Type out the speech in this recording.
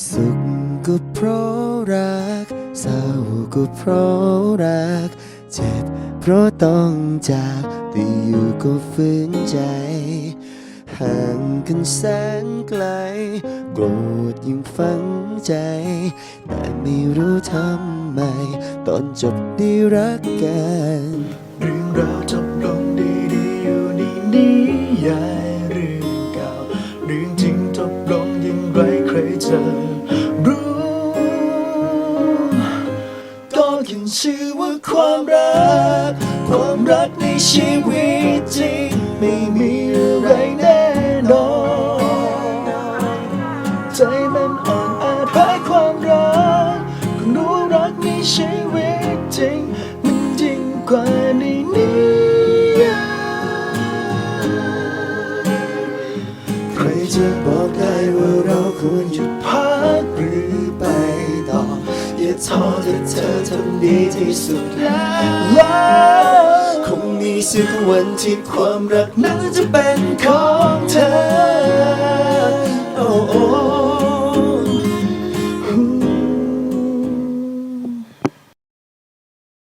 สุขก็เพราะรัก เศร้าก็เพราะรัก เจ็บเพราะต้องจากแต่อยู่ก็ฝืนใจ ห่างกันแสนไกล โกรธยิ่งฝังใจ แต่ไม่รู้ทำไม ตอนจบได้รักกันเรื่องราวจบลงดีๆอยู่ในนิยายเรื่องเก่าเรื่องจริงจบลงยัง ใครจะรู้ ก็ขึ้นชื่อว่าความรัก ความรักในชีวิตจริง ไม่มีอะไรแน่นอน ใจมันอ่อนแอแพ้ความรักก็รู้รักในชีวิตจริง มันยิ่งกว่าในนิยายใครจะบอกได้ว่า เราควรหยุดพักหรือไปต่อ อย่าท้อถ้าเธอทำดีที่สุดแล้วคงมีสักวันที่ความรักนั้นจะเป็นของเธอ